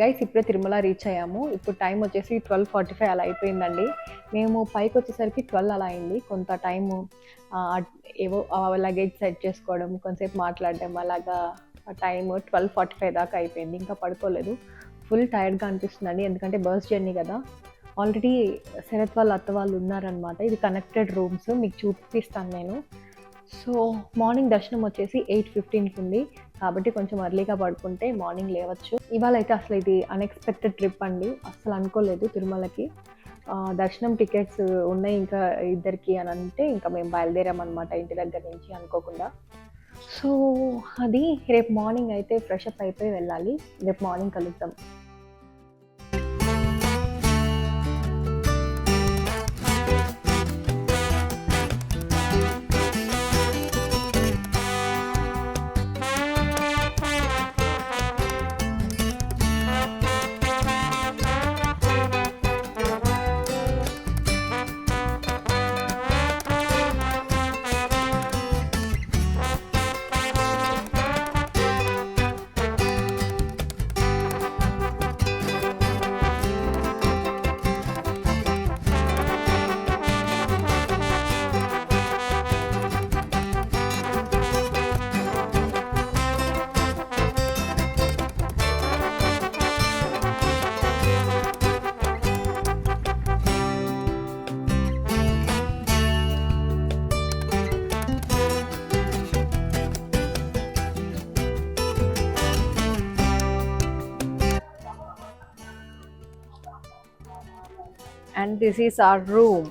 Guys ఇప్పుడే Tirumala reach అయ్యాము. ఇప్పుడు టైం వచ్చేసి ట్వెల్వ్ ఫార్టీ ఫైవ్ అలా అయిపోయిందండి. మేము పైకి వచ్చేసరికి ట్వెల్వ్ అలా అయింది. కొంత టైము ఏవో లగేజ్ సెట్ చేసుకోవడం కొంతసేపు మాట్లాడడం అలాగా టైం ట్వెల్వ్ ఫార్టీ ఫైవ్ దాకా అయిపోయింది. ఇంకా పడుకోలేదు. ఫుల్ టైర్డ్గా అనిపిస్తుందండి. ఎందుకంటే బస్ జర్నీ కదా. ఆల్రెడీ శరత్ వాళ్ళ అత్త వాళ్ళు ఉన్నారనమాట ఇది కనెక్టెడ్ రూమ్స్ మీకు చూపిస్తాను నేను. సో మార్నింగ్ దర్శనం వచ్చేసి ఎయిట్ ఫిఫ్టీన్కి ఉంది. కాబట్టి కొంచెం అర్లీగా పడుకుంటే మార్నింగ్ లేవచ్చు. ఇవాళ అయితే అసలు ఇది అన్ఎక్స్పెక్టెడ్ ట్రిప్ అండి. అసలు అనుకోలేదు తిరుమలకి. దర్శనం టికెట్స్ ఉన్నాయి ఇంకా ఇద్దరికి అని అంటే ఇంకా మేము బయలుదేరామన్నమాట ఇంటి దగ్గర నుంచి అనుకోకుండా. సో అది రేపు మార్నింగ్ అయితే ఫ్రెష్ అప్ అయిపోయి వెళ్ళాలి. రేపు మార్నింగ్ కలుద్దాం. And this is our room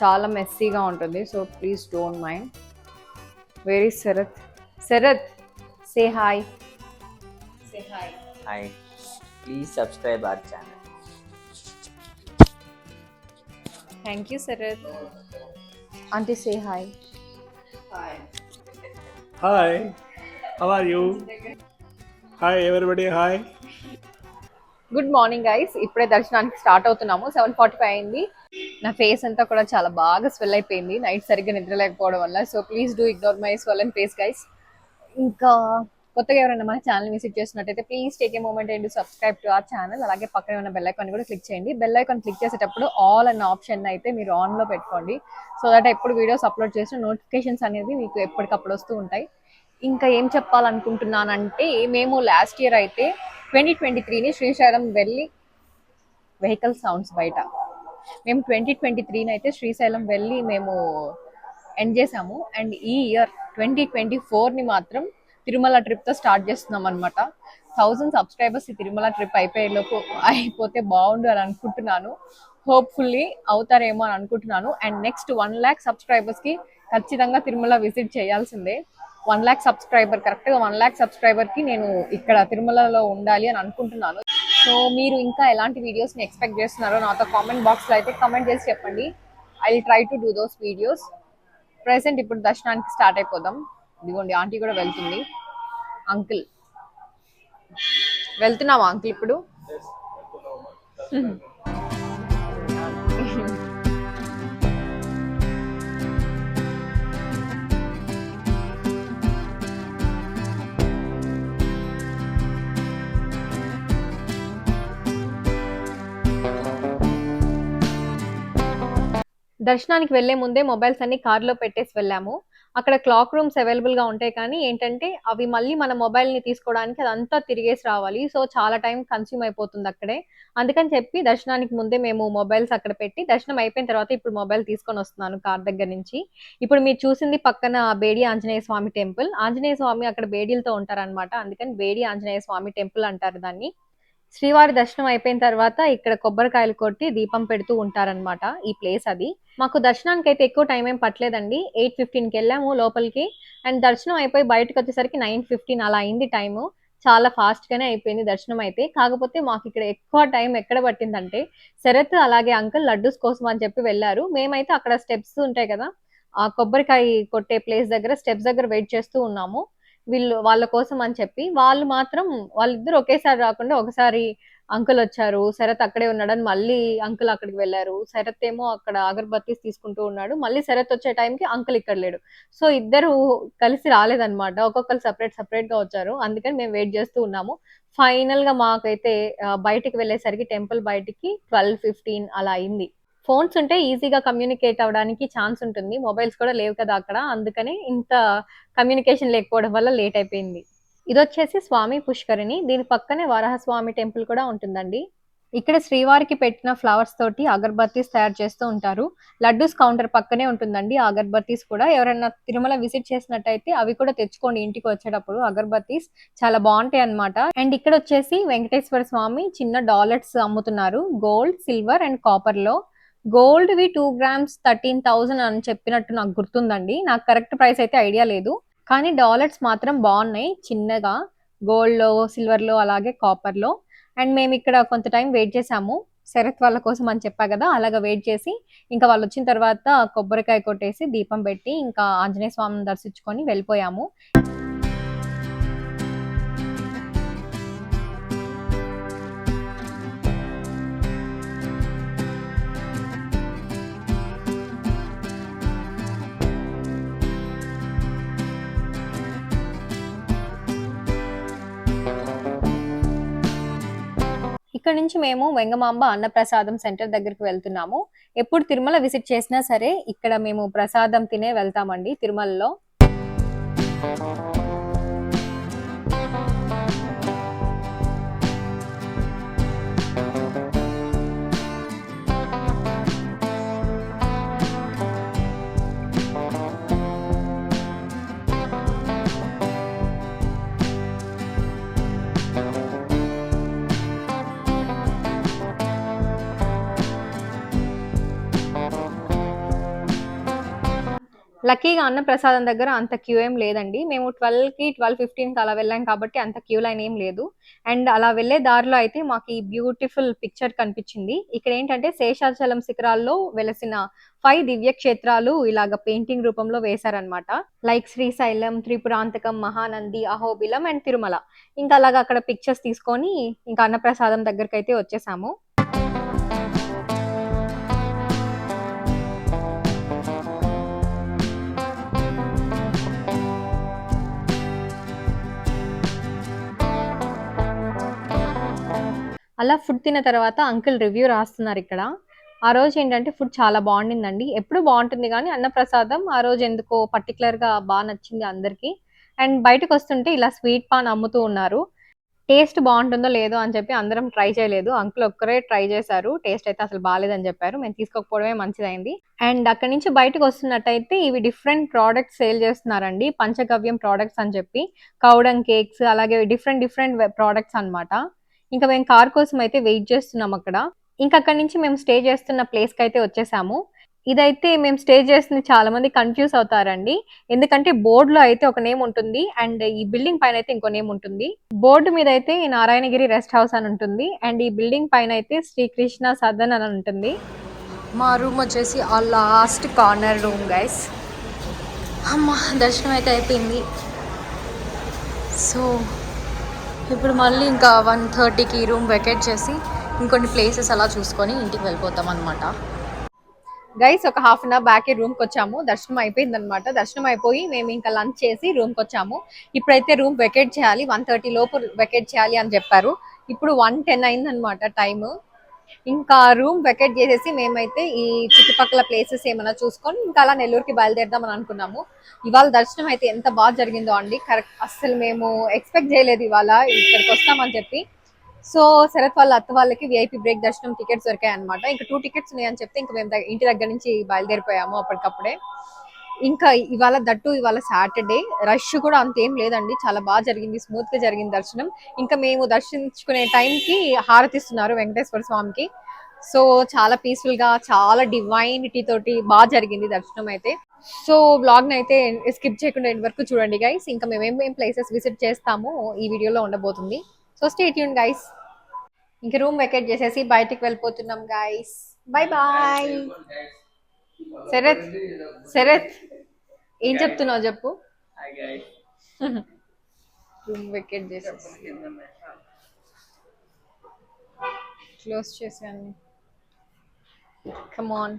చాలా మెస్సీగా ఉంటుంది so please don't mind very Sharath Sharath say hi say hi Hi. Please subscribe our channel. Thank you Sharath aunty say hi Hi, how are you? Hi everybody hi good morning guys ఇప్పుడే దర్శనానికి start అవుతున్నాము. Seven forty five అయింది. నా face అంతా కూడా చాలా బాగా swell అయిపోయింది. నైట్ సరిగ్గా నిద్రలేకపోవడం వల్ల. So please do ignore my swell and face guys ఇంకా కొత్తగా ఎవరైనా మన ఛానల్ విజిట్ చేసినట్టయితే please take a moment and subscribe to our channel అలాగే పక్కనే ఉన్న బెల్ ఐకాన్ కూడా క్లిక్ చేయండి. బెల్ ఐకాన్ క్లిక్ చేసేటప్పుడు ఆల్ అన్న ఆప్షన్ అయితే మీరు ఆన్లో పెట్టుకోండి. సో దట్ ఎప్పుడు వీడియోస్ అప్లోడ్ చేసిన నోటిఫికేషన్స్ అనేది మీకు ఎప్పటికప్పుడు వస్తూ ఉంటాయి. ఇంకా ఏం చెప్పాలనుకుంటున్నానంటే మేము లాస్ట్ ఇయర్ అయితే ట్వంటీ ట్వంటీ త్రీని శ్రీశైలం వెళ్ళి వెహికల్ సౌండ్స్ బయట. మేము ట్వంటీ ట్వంటీ త్రీని అయితే శ్రీశైలం వెళ్ళి మేము ఎండ్ చేసాము. అండ్ ఈ ఇయర్ ట్వంటీ ట్వంటీ ఫోర్ని మాత్రం తిరుమల ట్రిప్తో స్టార్ట్ చేస్తున్నాం అనమాట థౌజండ్ సబ్స్క్రైబర్స్ ఈ తిరుమల ట్రిప్ అయిపోయేలోపు అయిపోతే బాగుండు అని అనుకుంటున్నాను. హోప్ఫుల్లీ అవుతారేమో అని అనుకుంటున్నాను. అండ్ నెక్స్ట్ వన్ ల్యాక్ సబ్స్క్రైబర్స్కి ఖచ్చితంగా తిరుమల విజిట్ చేయాల్సిందే. వన్ ల్యాక్ సబ్స్క్రైబర్ కరెక్ట్గా వన్ ల్యాక్ సబ్స్క్రైబర్కి నేను ఇక్కడ తిరుమలలో ఉండాలి అని అనుకుంటున్నాను. సో మీరు ఇంకా ఎలాంటి వీడియోస్ని ఎక్స్పెక్ట్ చేస్తున్నారో నాతో కామెంట్ బాక్స్లో అయితే కామెంట్ చేసి చెప్పండి. I will try to do those videos. Present ఇప్పుడు దర్శనానికి స్టార్ట్ అయిపోదాం. ఇదిగోండి ఆంటీ కూడా వెళ్తుంది. అంకుల్. వెళ్తున్నావా అంకుల్ ఇప్పుడు? దర్శనానికి వెళ్ళే ముందే మొబైల్స్ అన్ని కార్లో పెట్టేసి వెళ్ళాము. అక్కడ క్లాక్ రూమ్స్ అవైలబుల్గా ఉంటాయి కానీ ఏంటంటే అవి మళ్ళీ మన మొబైల్ని తీసుకోవడానికి అదంతా తిరిగేసి రావాలి. సో చాలా టైం కన్స్యూమ్ అయిపోతుంది అక్కడే. అందుకని చెప్పి దర్శనానికి ముందే మేము మొబైల్స్ అక్కడ పెట్టి దర్శనం అయిపోయిన తర్వాత ఇప్పుడు మొబైల్ తీసుకొని వస్తున్నాను కార్ దగ్గర నుంచి. ఇప్పుడు మీరు చూసింది పక్కన బేడి ఆంజనేయ స్వామి టెంపుల్. ఆంజనేయ స్వామి అక్కడ బేడీలతో ఉంటారన్నమాట. అందుకని బేడి ఆంజనేయ స్వామి టెంపుల్ అంటారు దాన్ని. శ్రీవారి దర్శనం అయిపోయిన తర్వాత ఇక్కడ కొబ్బరికాయలు కొట్టి దీపం పెడుతూ ఉంటారన్నమాట ఈ ప్లేస్ అది. మాకు దర్శనానికి అయితే ఎక్కువ టైం ఏం పట్టలేదండి. ఎయిట్ ఫిఫ్టీన్కి వెళ్ళాము లోపలికి అండ్ దర్శనం అయిపోయి బయటకు వచ్చేసరికి నైన్ ఫిఫ్టీన్ అలా అయింది టైము చాలా ఫాస్ట్ గానే అయిపోయింది దర్శనం అయితే. కాకపోతే మాకు ఇక్కడ ఎక్కువ టైం ఎక్కడ పట్టిందంటే శరత్ అలాగే అంకుల్ లడ్డూస్ కోసం అని చెప్పి వెళ్ళారు. మేమైతే అక్కడ స్టెప్స్ ఉంటాయి కదా ఆ కొబ్బరికాయ కొట్టే ప్లేస్ దగ్గర స్టెప్స్ దగ్గర వెయిట్ చేస్తూ ఉన్నాము. వీళ్ళు వాళ్ళ కోసం అని చెప్పి వాళ్ళు మాత్రం వాళ్ళిద్దరు ఒకేసారి రాకుండా ఒకసారి అంకుల్ వచ్చారు శరత్ అక్కడే ఉన్నాడని మళ్ళీ అంకుల్ అక్కడికి వెళ్ళారు శరత్ ఏమో అక్కడ అగరబత్తీస్ తీసుకుంటూ ఉన్నాడు మళ్ళీ శరత్ వచ్చే టైంకి అంకుల్ ఇక్కడ లేడు. సో ఇద్దరు కలిసి రాలేదన్నమాట ఒక్కొక్కరు సపరేట్ సపరేట్గా వచ్చారు అందుకని మేము వెయిట్ చేస్తూ ఉన్నాము. ఫైనల్గా మాకైతే బయటికి వెళ్ళేసరికి టెంపుల్ బయటికి ట్వెల్వ్ ఫిఫ్టీన్ అలా అయింది. ఫోన్స్ ఉంటే ఈజీగా కమ్యూనికేట్ అవ్వడానికి ఛాన్స్ ఉంటుంది. మొబైల్స్ కూడా లేవు కదా అక్కడ. అందుకని ఇంత కమ్యూనికేషన్ లేకపోవడం వల్ల లేట్ అయిపోయింది. ఇది వచ్చేసి స్వామి పుష్కరిణి. దీని పక్కనే వరాహస్వామి టెంపుల్ కూడా ఉంటుందండి. ఇక్కడ శ్రీవారికి పెట్టిన ఫ్లవర్స్ తోటి అగర్బత్తీస్ తయారు చేస్తూ ఉంటారు. లడ్డూస్ కౌంటర్ పక్కనే ఉంటుందండి. అగర్బత్తీస్ కూడా. ఎవరైనా తిరుమల విజిట్ చేసినట్టయితే అవి కూడా తెచ్చుకోండి ఇంటికి వచ్చేటప్పుడు. అగర్బత్తీస్ చాలా బాగుంటాయి అన్నమాట. అండ్ ఇక్కడ వచ్చేసి వెంకటేశ్వర స్వామి చిన్న డాలర్స్ అమ్ముతున్నారు. గోల్డ్ సిల్వర్ అండ్ కాపర్లో గోల్డ్ వి టూ గ్రామ్స్ థర్టీన్ థౌజండ్ అని చెప్పినట్టు నాకు గుర్తుందండి. నాకు కరెక్ట్ ప్రైస్ అయితే ఐడియా లేదు. కానీ డాలర్స్ మాత్రం బాగున్నాయి చిన్నగా. గోల్డ్లో సిల్వర్లో అలాగే కాపర్లో అండ్ మేము ఇక్కడ కొంత టైం వెయిట్ చేసాము శరత్ వాళ్ళ కోసం అని చెప్పా కదా అలాగ వెయిట్ చేసి ఇంకా వాళ్ళు వచ్చిన తర్వాత కొబ్బరికాయ కొట్టేసి దీపం పెట్టి ఇంకా ఆంజనేయ స్వామిని దర్శించుకొని వెళ్ళిపోయాము. ఇక్కడ నుంచి మేము వెంగమాంబ అన్నప్రసాదం సెంటర్ దగ్గరికి వెళ్తున్నాము. ఎప్పుడు తిరుమల విజిట్ చేసినా సరే ఇక్కడ మేము ప్రసాదం తినే వెళ్తామండి తిరుమలలో. లక్కీగా అన్న ప్రసాదం దగ్గర అంత క్యూ ఏం లేదండి. మేము ట్వెల్వ్కి ట్వెల్వ్ ఫిఫ్టీన్కి అలా వెళ్ళాం కాబట్టి అంత క్యూ లైన్ ఏం లేదు. అండ్ అలా వెళ్ళే దారిలో అయితే మాకు ఈ బ్యూటిఫుల్ పిక్చర్ కనిపించింది. ఇక్కడ ఏంటంటే శేషాచలం శిఖరాల్లో వెలసిన ఫైవ్ దివ్య క్షేత్రాలు ఇలాగ పెయింటింగ్ రూపంలో వేశారనమాట లైక్ శ్రీశైలం త్రిపురాంతకం మహానంది అహోబిలం అండ్ తిరుమల. ఇంకా అలాగ అక్కడ పిక్చర్స్ తీసుకొని ఇంకా అన్నప్రసాదం దగ్గరికి అయితే వచ్చేసాము. అలా ఫుడ్ తిన్న తర్వాత అంకుల్ రివ్యూ రాస్తున్నారు ఇక్కడ. ఆ రోజు ఏంటంటే ఫుడ్ చాలా బాగుండిందండి. ఎప్పుడు బాగుంటుంది కానీ అన్నప్రసాదం ఆ రోజు ఎందుకో పర్టికులర్గా గా బాగా నచ్చింది అందరికి. అండ్ బయటకు వస్తుంటే ఇలా స్వీట్ పాన్ అమ్ముతూ ఉన్నారు. టేస్ట్ బాగుంటుందో లేదో అని చెప్పి అందరం ట్రై చేయలేదు. అంకుల్ ఒక్కరే ట్రై చేశారు. టేస్ట్ అయితే అసలు బాగాలేదని చెప్పారు. మేము తీసుకోకపోవడమే మంచిదైంది. అండ్ అక్కడి నుంచి బయటకు వస్తున్నట్టయితే ఇవి డిఫరెంట్ ప్రోడక్ట్స్ సేల్ చేస్తున్నారండి. పంచగవ్యం ప్రోడక్ట్స్ అని చెప్పి కౌడంగ్ కేక్స్ అలాగే డిఫరెంట్ డిఫరెంట్ ప్రోడక్ట్స్ అన్నమాట. ఇంకా మేము కార్ కోసం అయితే వెయిట్ చేస్తున్నాం అక్కడ. ఇంకా అక్కడ నుంచి మేము స్టే చేస్తున్న ప్లేస్కి అయితే వచ్చేసాము. ఇదైతే మేము స్టే చేస్తుంది చాలా మంది కన్ఫ్యూజ్ అవుతారండి. ఎందుకంటే బోర్డులో అయితే ఒక నేమ్ ఉంటుంది అండ్ ఈ బిల్డింగ్ పైన అయితే ఇంకో నేమ్ ఉంటుంది. బోర్డు మీద అయితే నారాయణగిరి రెస్ట్ హౌస్ అని ఉంటుంది అండ్ ఈ బిల్డింగ్ పైన అయితే శ్రీకృష్ణ సదన్ అని ఉంటుంది. మా రూమ్ వచ్చేసి ఆ లాస్ట్ కార్నర్ రూమ్ గైస్ అమ్మ దర్శనం అయితే అయిపోయింది. సో ఇప్పుడు మళ్ళీ ఇంకా వన్ థర్టీకి రూమ్ వెకేట్ చేసి ఇంకొన్ని ప్లేసెస్ అలా చూసుకొని ఇంటికి వెళ్ళిపోతాం అనమాట గైస్ ఒక హాఫ్ అన్ అవర్ బ్యాక్ రూమ్కి వచ్చాము. దర్శనం అయిపోయింది అనమాట దర్శనం అయిపోయి మేము ఇంకా లంచ్ చేసి రూమ్కి వచ్చాము. ఇప్పుడైతే రూమ్ వెకేట్ చేయాలి వన్ థర్టీ లోపు వెకేట్ చేయాలి అని చెప్పారు. ఇప్పుడు వన్ టెన్ అయిందనమాట టైము ఇంకా రూమ్ వెకేట్ చేసేసి మేమైతే ఈ చుట్టుపక్కల ప్లేసెస్ ఏమైనా చూసుకొని ఇంకా అలా నెల్లూరుకి బయలుదేరదామని అనుకున్నాము. ఇవాళ దర్శనం అయితే ఎంత బాగా జరిగిందో అండి. కరెక్ట్ అస్సలు మేము ఎక్స్పెక్ట్ చేయలేదు ఇవాళ ఇక్కడికి వస్తామని చెప్పి. సో శరత్ వాళ్ళ అత్త వాళ్ళకి విఐపి బ్రేక్ దర్శనం టికెట్స్ దొరికాయి అనమాట ఇంకా టూ టికెట్స్ ఉన్నాయని చెప్తే ఇంకా మేము ఇంటి దగ్గర నుంచి బయలుదేరిపోయాము అప్పటికప్పుడే. ఇంకా ఇవాళ దట్టు ఇవాళ సాటర్డే. రష్ కూడా అంతేం లేదండి. చాలా బాగా జరిగింది. స్మూత్గా జరిగింది దర్శనం. ఇంకా మేము దర్శించుకునే టైంకి హారతిస్తున్నారు వెంకటేశ్వర స్వామికి. సో చాలా పీస్ఫుల్గా చాలా డివైనిటీ తోటి బాగా జరిగింది దర్శనం అయితే. సో బ్లాగ్ని అయితే స్కిప్ చేయకుండా ఎండ్ వరకు చూడండి గైస్. ఇంకా మేము ఏమేమి ప్లేసెస్ విజిట్ చేస్తామో ఈ వీడియోలో ఉండబోతుంది. సో స్టేట్ యూన్ గైస్. ఇంకా రూమ్ వెకేట్ చేసేసి బయటికి వెళ్ళిపోతున్నాం guys. Bye bye. Sharath Sharath ఏం చెప్తున్నావు చెప్పు. రూమ్ వెకేట్ చేసేసి. క్లోజ్ చేసాను కమాన్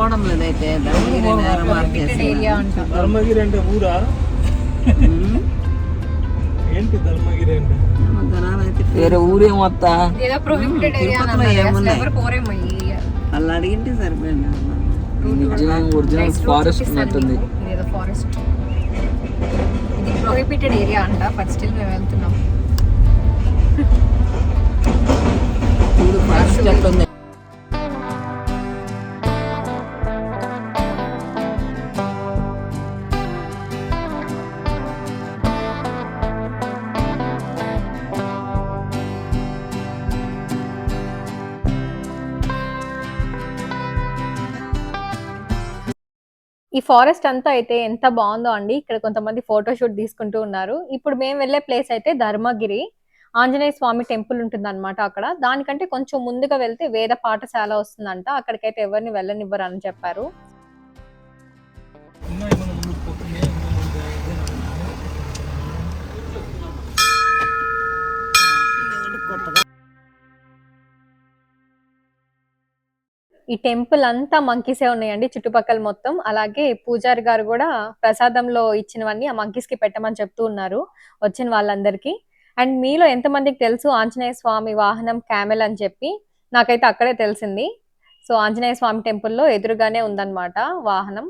ధర్మగిరి అంట ధర్మగిరి అంటే ఊరా? ఏంటి ధర్మగిరి అంటే? అయితే వేరే ఊరే మొత్తం ఏదో ప్రొహిబిటెడ్ ఏరియా తిరుపతిలో ఏమున్నాయి? వాళ్ళు అడిగింటే సరిపోయింది నిజంగా ఒరిజినల్ ఫారెస్ట్ ఉన్నట్టుంది. ఫారెస్ట్ ఇది ప్రొహిబిటెడ్ ఏరియా అంట బట్ స్టిల్ మేము వెళ్తున్నాం. చూడు ఫారెస్ట్ ఎట్లుంది? ఈ ఫారెస్ట్ అంతా అయితే ఎంత బాగుందో అండి. ఇక్కడ కొంతమంది ఫోటో షూట్ తీసుకుంటూ ఉన్నారు. ఇప్పుడు మేము వెళ్ళే ప్లేస్ అయితే ధర్మగిరి. ఆంజనేయ స్వామి టెంపుల్ ఉంటుంది అనమాట అక్కడ. దానికంటే కొంచెం ముందుగా వెళ్తే వేద పాఠశాల వస్తుందంట. అక్కడికైతే ఎవరిని వెళ్ళనివ్వరు అని చెప్పారు. ఈ టెంపుల్ అంతా మంకీసే ఉన్నాయండి చుట్టుపక్కల మొత్తం. అలాగే పూజారి గారు కూడా ప్రసాదంలో ఇచ్చినవన్నీ ఆ మంకీస్కి పెట్టమని చెప్తూ ఉన్నారు వచ్చిన వాళ్ళందరికీ. అండ్ మీలో ఎంతమందికి తెలుసు ఆంజనేయ స్వామి వాహనం క్యామెల్ అని చెప్పి? నాకైతే అక్కడే తెలిసింది. సో ఆంజనేయ స్వామి టెంపుల్లో ఎదురుగానే ఉందన్నమాట వాహనం.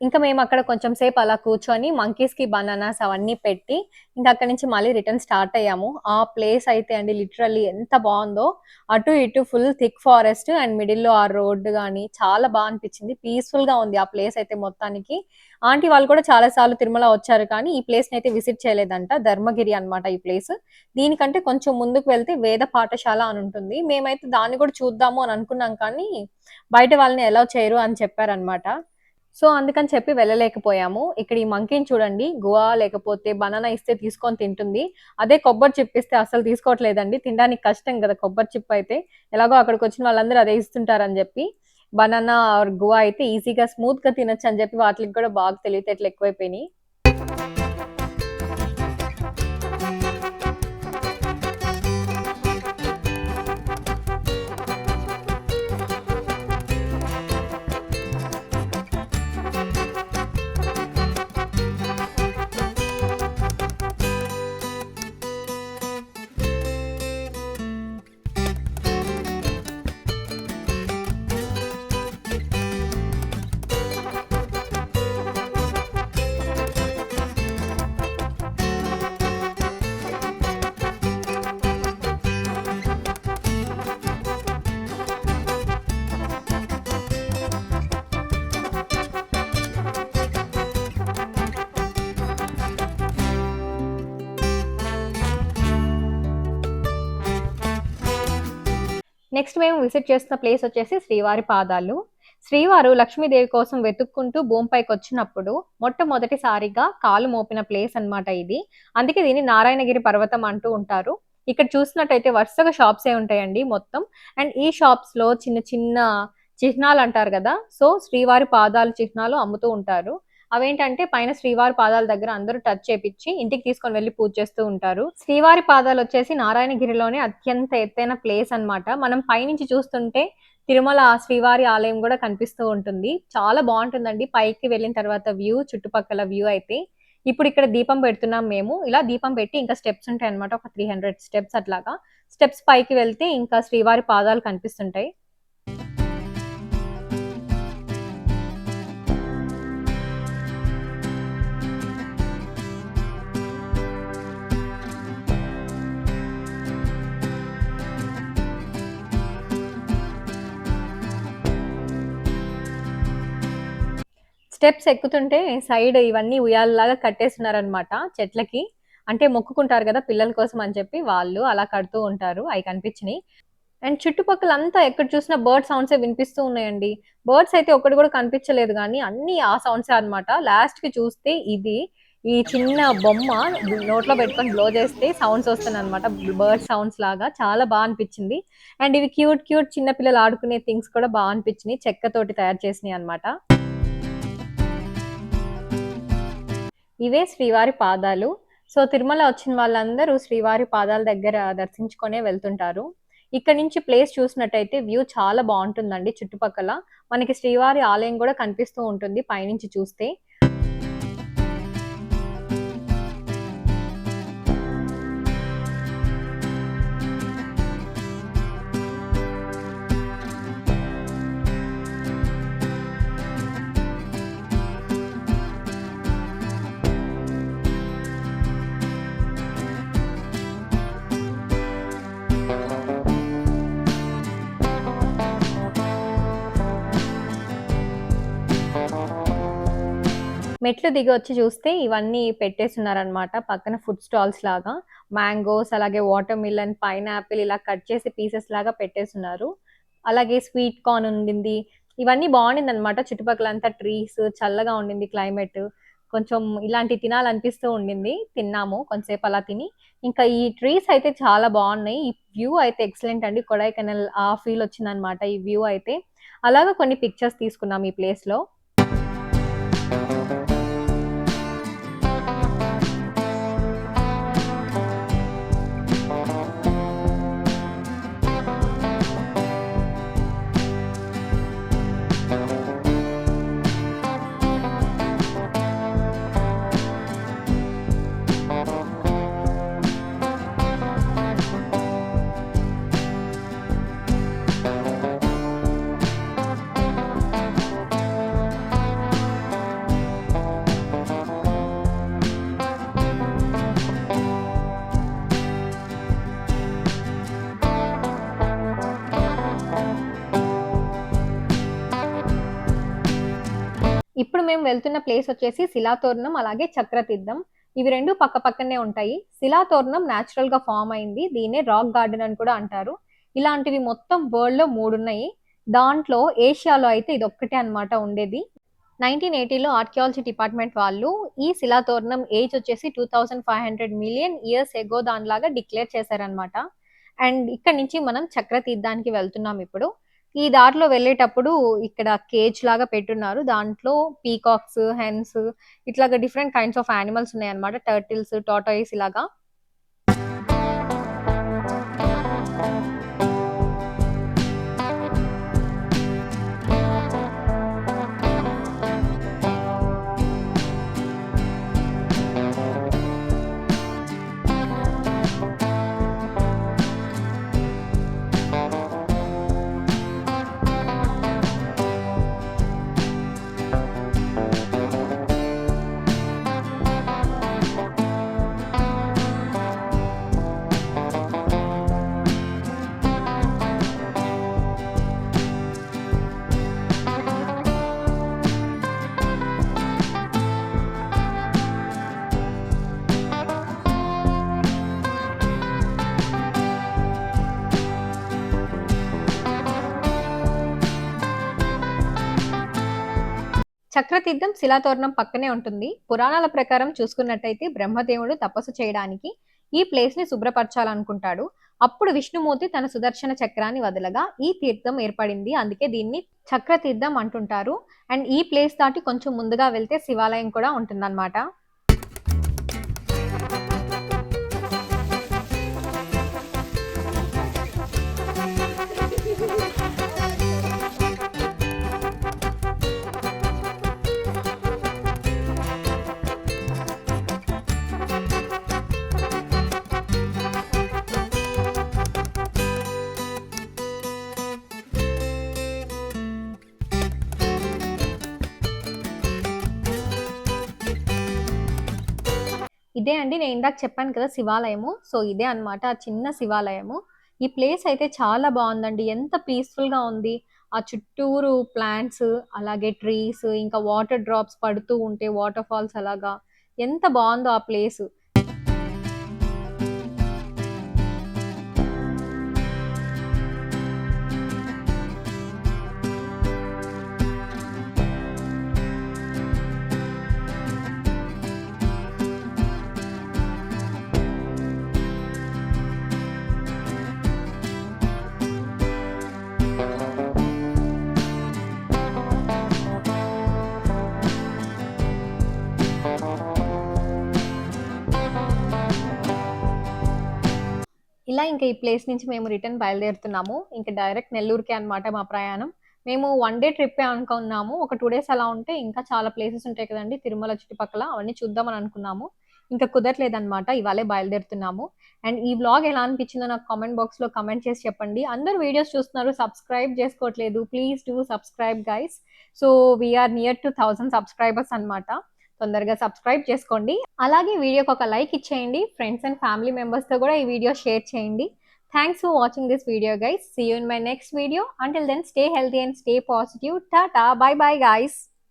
ఇంకా మేము అక్కడ కొంచెం సేపు అలా కూర్చొని మంకీస్కి బనానాస్ అవన్నీ పెట్టి ఇంకా అక్కడ నుంచి మళ్ళీ రిటర్న్ స్టార్ట్ అయ్యాము. ఆ ప్లేస్ అయితే అండి లిటరల్లీ ఎంత బాగుందో. అటు ఇటు ఫుల్ థిక్ ఫారెస్ట్ అండ్ మిడిల్లో ఆ రోడ్డు కానీ చాలా బాగా అనిపించింది. పీస్ఫుల్గా ఉంది ఆ ప్లేస్ అయితే మొత్తానికి. ఆంటీ వాళ్ళు కూడా చాలా సార్లు తిరుమల వచ్చారు కానీ ఈ ప్లేస్ అయితే విజిట్ చేయలేదంట. ధర్మగిరి అన్నమాట ఈ ప్లేస్ దీనికంటే కొంచెం ముందుకు వెళ్తే వేద పాఠశాల అని ఉంటుంది. మేమైతే దాన్ని కూడా చూద్దాము అని అనుకున్నాం కానీ బయట వాళ్ళని ఎలా చేయరు అని చెప్పారనమాట సో అందుకని చెప్పి వెళ్ళలేకపోయాము. ఇక్కడ ఈ మంకీని చూడండి. గువా లేకపోతే బనానా ఇస్తే తీసుకొని తింటుంది. అదే కొబ్బరి చిప్ ఇస్తే అసలు తీసుకోవట్లేదండి. తినడానికి కష్టం కదా కొబ్బరి చిప్ అయితే. ఎలాగో అక్కడికి వచ్చిన వాళ్ళందరూ అదే ఇస్తుంటారని చెప్పి. బనానా ఆర్ గువా అయితే ఈజీగా స్మూత్గా తినొచ్చు అని చెప్పి వాటికి కూడా బాగా తెలివితేటలు ఎక్కువైపోయినాయి. నెక్స్ట్ మేము విజిట్ చేస్తున్న ప్లేస్ వచ్చేసి శ్రీవారి పాదాలు. శ్రీవారు లక్ష్మీదేవి కోసం వెతుక్కుంటూ భూమిపైకి వచ్చినప్పుడు మొట్టమొదటిసారిగా కాలు మోపిన ప్లేస్ అన్నమాట ఇది. అందుకే దీన్ని నారాయణగిరి పర్వతం అంటూ ఉంటారు. ఇక్కడ చూసినట్టయితే వరుసగా షాప్స్ ఏ ఉంటాయండి మొత్తం. అండ్ ఈ షాప్స్లో చిన్న చిన్న చిహ్నాలు అంటారు కదా. సో శ్రీవారి పాదాలు చిహ్నాలు అమ్ముతూ ఉంటారు. అవేంటంటే పైన శ్రీవారి పాదాల దగ్గర అందరూ టచ్ చేపించి ఇంటికి తీసుకొని వెళ్ళి పూజ చేస్తూ ఉంటారు. శ్రీవారి పాదాలు వచ్చేసి నారాయణగిరిలోనే అత్యంత ఎత్తైన ప్లేస్ అన్నమాట. మనం పైనుంచి చూస్తుంటే తిరుమల శ్రీవారి ఆలయం కూడా కనిపిస్తూ ఉంటుంది. చాలా బాగుంటుందండి. పైకి వెళ్ళిన తర్వాత వ్యూ చుట్టుపక్కల వ్యూ అయితే. ఇప్పుడు ఇక్కడ దీపం పెడుతున్నాం మేము. ఇలా దీపం పెట్టి ఇంకా స్టెప్స్ ఉంటాయి అనమాట ఒక త్రీ హండ్రెడ్ స్టెప్స్ అట్లాగా. స్టెప్స్ పైకి వెళ్తే ఇంకా శ్రీవారి పాదాలు కనిపిస్తుంటాయి. స్టెప్స్ ఎక్కుతుంటే సైడ్ ఇవన్నీ ఉయ్యాలలాగా కట్టేస్తున్నారనమాట చెట్లకి. అంటే మొక్కుకుంటారు కదా పిల్లల కోసం అని చెప్పి వాళ్ళు అలా కడుతూ ఉంటారు. అవి కనిపించినాయి. అండ్ చుట్టుపక్కల అంతా ఎక్కడ చూసినా బర్డ్ సౌండ్స్ వినిపిస్తూ ఉన్నాయండి. బర్డ్స్ అయితే ఒకటి కూడా కనిపించలేదు కానీ అన్ని ఆ సౌండ్స్ అన్నమాట. లాస్ట్కి చూస్తే ఇది ఈ చిన్న బొమ్మ నోట్లో పెట్టుకొని బ్లో చేస్తే సౌండ్స్ వస్తున్నాయి అనమాట బర్డ్ సౌండ్స్ లాగా చాలా బాగా అనిపించింది. అండ్ ఇవి క్యూట్ క్యూట్ చిన్న పిల్లలు ఆడుకునే థింగ్స్ కూడా బాగా అనిపించినాయి. చెక్కతోటి తయారు చేసినాయి అనమాట ఇవే శ్రీవారి పాదాలు. సో తిరుమల వచ్చిన వాళ్ళందరూ శ్రీవారి పాదాల దగ్గర దర్శించుకొనే వెళ్తుంటారు. ఇక్కడ నుంచి ప్లేస్ చూసినట్టయితే వ్యూ చాలా బాగుంటుందండి చుట్టుపక్కల. మనకి శ్రీవారి ఆలయం కూడా కనిపిస్తూ ఉంటుంది పైనుంచి చూస్తే. మెట్లు దిగి వచ్చి చూస్తే ఇవన్నీ పెట్టేస్తున్నారనమాట పక్కన ఫుడ్ స్టాల్స్ లాగా. మ్యాంగోస్ అలాగే వాటర్ మిలన్ పైనాపిల్ ఇలా కట్ చేసి పీసెస్ లాగా పెట్టేస్తున్నారు. అలాగే స్వీట్ కార్న్ ఉండింది. ఇవన్నీ బాగుండింది అనమాట చుట్టుపక్కల అంతా ట్రీస్ చల్లగా ఉండింది క్లైమేట్ కొంచెం ఇలాంటి తినాలనిపిస్తూ ఉండింది. తిన్నాము కొంతసేపు అలా తిని. ఇంకా ఈ ట్రీస్ అయితే చాలా బాగున్నాయి. ఈ వ్యూ అయితే ఎక్సలెంట్ అండి. కొడైకెనల్ ఆ ఫీల్ వచ్చింది అనమాట ఈ వ్యూ అయితే. అలాగా కొన్ని పిక్చర్స్ తీసుకున్నాం ఈ ప్లేస్ మేము వెళ్తున్న ప్లేస్ వచ్చేసి శిలాతోరణం అలాగే చక్రతీర్థం. ఇవి రెండు పక్క పక్కనే ఉంటాయి. శిలాతోరణం న్యాచురల్గా ఫామ్ అయింది. దీన్నే రాక్ గార్డెన్ అని కూడా అంటారు. ఇలాంటివి మొత్తం వరల్డ్లో మూడు ఉన్నాయి దాంట్లో ఏషియాలో అయితే ఇది ఒక్కటే అన్నమాట ఉండేది. నైన్టీన్ ఎయిటీలో ఆర్కియాలజీ డిపార్ట్మెంట్ వాళ్ళు ఈ శిలాతోరణం ఏజ్ వచ్చేసి two thousand five hundred million years ago దానిలాగా డిక్లేర్ చేశారనమాట అండ్ ఇక్కడ నుంచి మనం చక్రతీర్థానికి వెళ్తున్నాం ఇప్పుడు. ఈ దారిలో వెళ్ళేటప్పుడు ఇక్కడ కేజ్ లాగా పెట్టున్నారు. దాంట్లో పీకాక్స్ హెన్స్ ఇట్లాగా డిఫరెంట్ కైండ్స్ ఆఫ్ యానిమల్స్ ఉన్నాయన్నమాట. టర్టిల్స్ టాటాయిస్ ఇలాగా. చక్రతీర్థం శిలాతోరణం పక్కనే ఉంటుంది. పురాణాల ప్రకారం చూసుకున్నట్టయితే బ్రహ్మదేవుడు తపస్సు చేయడానికి ఈ ప్లేస్ని శుభ్రపరచాలనుకుంటాడు. అప్పుడు విష్ణుమూర్తి తన సుదర్శన చక్రాన్ని వదలగా ఈ తీర్థం ఏర్పడింది. అందుకే దీన్ని చక్రతీర్థం అంటుంటారు. అండ్ ఈ ప్లేస్ దాటి కొంచెం ముందుగా వెళ్తే శివాలయం కూడా ఉంటుందన్నమాట. ఇదే అండి నేను ఇందాక చెప్పాను కదా శివాలయము. సో ఇదే అన్నమాట ఆ చిన్న శివాలయము. ఈ ప్లేస్ అయితే చాలా బాగుందండి. ఎంత పీస్ఫుల్గా ఉంది. ఆ చుట్టూరు ప్లాంట్స్ అలాగే ట్రీస్ ఇంకా వాటర్ డ్రాప్స్ పడుతూ ఉంటే వాటర్ ఫాల్స్ అలాగా. ఎంత బాగుందో ఆ ప్లేస్ ఇలా ఇంకా ఈ ప్లేస్ నుంచి మేము రిటర్న్ బయలుదేరుతున్నాము. ఇంకా డైరెక్ట్ నెల్లూరుకే అనమాట మా ప్రయాణం. మేము వన్ డే ట్రిప్ అనుకున్నాము. ఒక టూ డేస్ అలా ఉంటే ఇంకా చాలా ప్లేసెస్ ఉంటాయి కదండి. తిరుమల చుట్టుపక్కల అవన్నీ చూద్దామని అనుకున్నాము. ఇంకా కుదరలేదన్నమాట ఇవాళే బయలుదేరుతున్నాము. అండ్ ఈ వ్లాగ్ ఎలా అనిపించిందో నాకు కామెంట్ బాక్స్లో కమెంట్ చేసి చెప్పండి. అందరు వీడియోస్ చూస్తున్నారు. సబ్స్క్రైబ్ చేసుకోవట్లేదు. Please do subscribe guys so we're near two thousand subscribers అనమాట తొందరగా సబ్స్క్రైబ్ చేసుకోండి. అలాగే వీడియోకి ఒక లైక్ ఇచ్చేయండి. ఫ్రెండ్స్ అండ్ ఫ్యామిలీ మెంబర్స్తో కూడా ఈ వీడియో షేర్ చేయండి. Thanks for watching this video guys see you in my next video until then stay healthy and stay positive tata bye bye guys